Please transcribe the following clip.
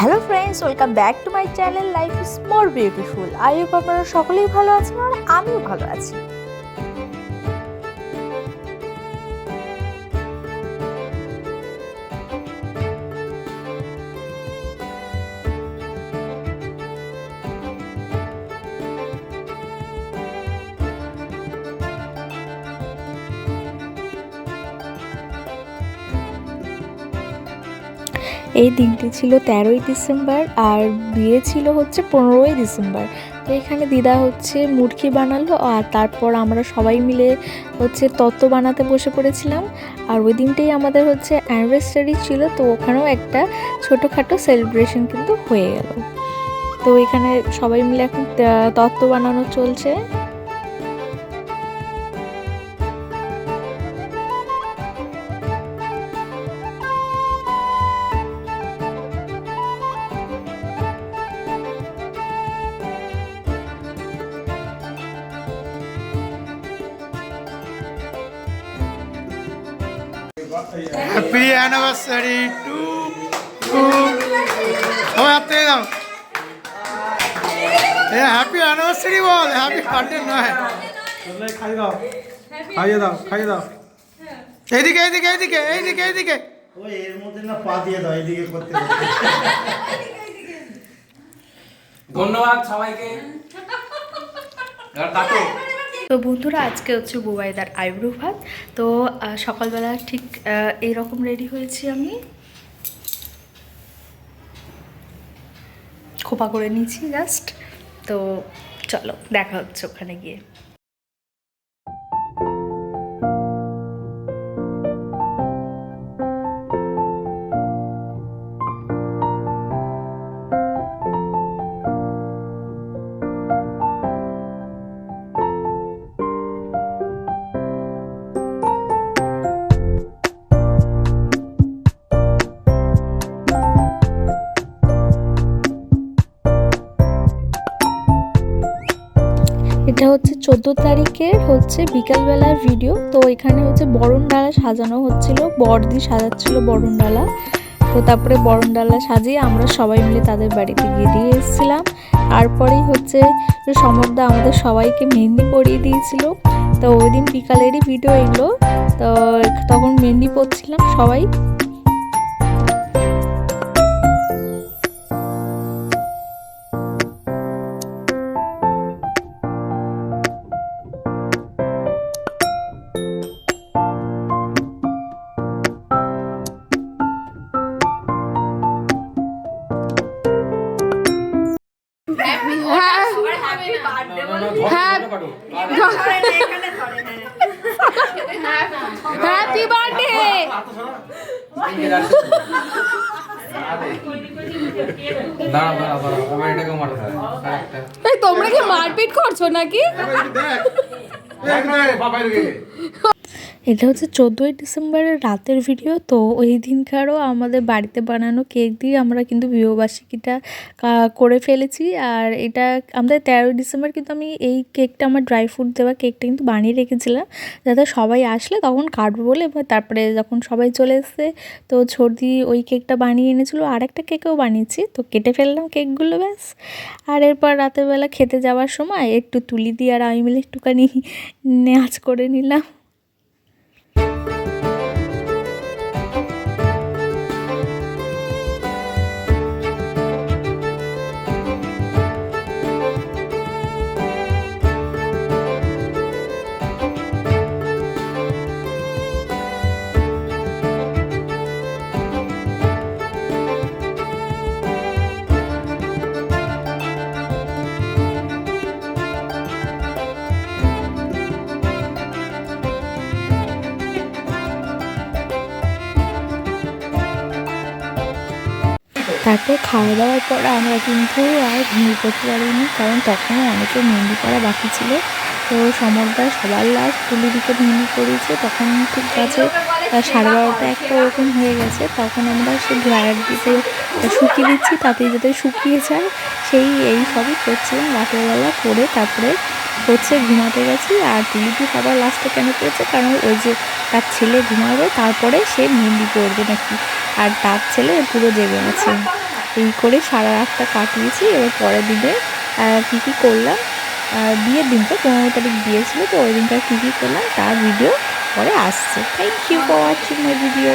Hello friends welcome back to my channel life is more beautiful I hope আপনারা সকলেই ভালো আছেন আর আমিও ভালো আছি। এই দিনটি ছিল তেরোই ডিসেম্বর আর বিয়ে ছিল হচ্ছে পনেরোই ডিসেম্বর। তো এখানে দিদা হচ্ছে মুরগি বানালো আর তারপর আমরা সবাই মিলে হচ্ছে তত্ত্ব বানাতে বসে পড়েছিলাম। আর ওই দিনটাই আমাদের হচ্ছে অ্যানিভার্সারি ছিল, তো ওখানেও একটা ছোটোখাটো সেলিব্রেশন কিন্তু হয়ে গেল। তো এখানে সবাই মিলে এখন তত্ত্ব বানানো চলছে। হ্যাপি অ্যানিভার্সারি টু টু সবাই হাত দাও এ হ্যাপি অ্যানিভার্সারি বল হ্যাপি বার্থডে নয় খাইয়ে দাও খাইয়ে দাও। খাইয়ে দাও এইদিকে এইদিকে এইদিকে এইদিকে এইদিকে। ওই এর মধ্যে না পা দিয়ে দাও এদিকে করতে। ধন্যবাদ সবাইকে। কাটো তো বন্ধুরা, আজকে হচ্ছে বুবাইদার আইব্রো ভাত। তো সকালবেলা ঠিক এইরকম রেডি হয়েছি আমি। খোপা করে নিয়েছি জাস্ট। তো চলো, দেখা হচ্ছে ওখানে গিয়ে। এটা হচ্ছে চোদ্দ তারিখের হচ্ছে বিকালবেলার ভিডিও তো এখানে হচ্ছে বরণ ডালা সাজানো হচ্ছিল বড়দি সাজাচ্ছিল বরণ ডালা তো তারপরে বরণ ডালা সাজিয়ে আমরা সবাই মিলে তাদের বাড়িতে গিয়ে দিয়ে এসেছিলাম। তারপরেই হচ্ছে সমর্দা আমাদের সবাইকে মেহেন্দি পরিয়ে দিয়েছিল। তো ওই দিন বিকালেরই ভিডিও এগুলো তো তখন মেহেন্দি পরছিলাম সবাই। হ্যাপি বার্থডে দাঁড়া দাঁড়া দাঁড়া আবার এটাকে মারতে হবে আরেকটা এই তোমরা কি মারপিট করছো নাকি দেখ না বাবা এদিকে এটা হচ্ছে চোদ্দোই ডিসেম্বরের রাতের ভিডিও তো ওই দিনকারও আমাদের বাড়িতে বানানো কেক দিয়ে আমরা কিন্তু বিবাহবার্ষিকীটা করে ফেলেছি। আর এটা আমাদের তেরোই ডিসেম্বর কিন্তু আমি এই কেকটা, আমার ড্রাই ফ্রুট দেওয়া কেকটা কিন্তু বানিয়ে রেখেছিলাম। যাতে সবাই আসলে তখন কাটবো বলে, এবার তারপরে যখন সবাই চলে এসছে, তো ছর্দি ওই কেকটা বানিয়ে এনেছিল। আর একটা কেকেও বানিয়েছি, তো কেটে ফেললাম কেকগুলো ব্যাস। আর এরপর রাতের বেলা খেতে যাওয়ার সময় একটু তুলি দিয়ে আর আমি মিলে একটুখানি নাচ করে নিলাম। তারপর খাওয়া দাওয়ার পর আমরা কিন্তু আর ঘুমিয়ে পড়তে পারিনি কারণ তখনও অনেকের মেহেন্দি করা বাকি ছিল। তো সমরদা সবার লাস্ট তুলি দিকে মেহেন্দি করেছে তখন ঠিক আহ, সাড়ে বারোটা একটা ওরকম হয়ে গেছে। তখন আমরা সে ড্রায়ার দিতে শুকিয়ে দিচ্ছি তাতেই যাতে শুকিয়ে যায়। সেই এই সবই করছিলাম রাতের বেলা করে তারপরে হচ্ছে ঘুমাতে গেছি। আর তুলিটি সবার লাস্টে কেন করেছে? কারণ ওই যে তার ছেলে ঘুমাবে তারপরে সে মেহেন্দি করবে নাকি। আর তার ছেলে পুরো জেগে আছে। এই করে সারা রাতটা কাটিয়েছি, এবার পরের দিনে কী কী করলাম? বিয়ের দিনটা পনেরো তারিখ বিয়ে ছিল, তো ওই দিনটা কী কী করলাম, তার ভিডিও পরে আসছে। Thank you for watching my video